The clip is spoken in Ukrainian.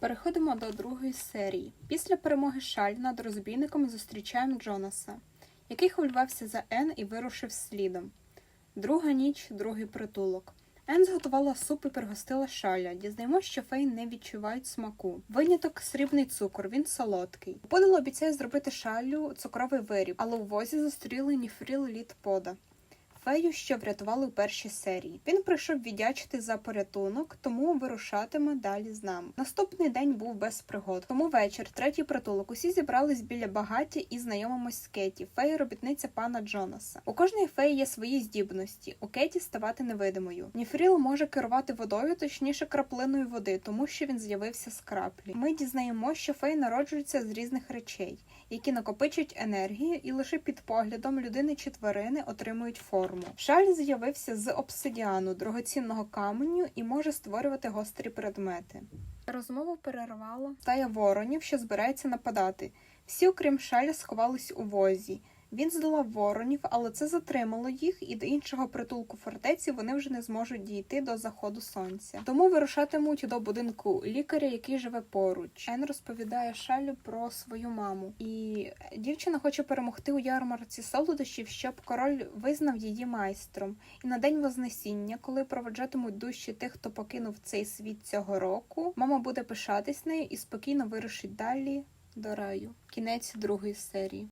Переходимо до другої серії. Після перемоги Шаль над розбійниками зустрічаємо Джонаса, який хвилювався за Ен і вирушив слідом. Друга ніч, другий притулок. Ен зготувала суп і пригостила шаля. Дізнаємося, що феї не відчувають смаку. Виняток срібний цукор, він солодкий. Подало обіцяє зробити шалю цукровий виріб, але у возі зустріли Ніфріл Літ Пода. Фею, що врятували у першій серії. Він прийшов віддячити за порятунок, тому вирушатиме далі з нами. Наступний день був без пригод. Тому вечір, третій притулок. Усі зібрались біля багаття і знайомимось з Кеті, феї робітниця пана Джонаса. У кожної феї є свої здібності. У Кеті ставати невидимою. Ніфріл може керувати водою, точніше краплиною води, тому що він з'явився з краплі. Ми дізнаємо, що феї народжуються з різних речей, які накопичують енергію, і лише під поглядом людини чи тварини отримують форму. Шаль з'явився з обсидіану, дорогоцінного каменю, і може створювати гострі предмети. Розмову перервала стая воронів, що збирається нападати. Всі, окрім шаля, сховались у возі. Він здолав воронів, але це затримало їх, і до іншого притулку фортеці вони вже не зможуть дійти до заходу сонця. Тому вирушатимуть до будинку лікаря, який живе поруч. Ен розповідає Шалю про свою маму, і дівчина хоче перемогти у ярмарці солодощів, щоб король визнав її майстром. І на день Вознесіння, коли проведжатимуть душі тих, хто покинув цей світ цього року, мама буде пишатись нею і спокійно вирушить далі до раю. Кінець другої серії.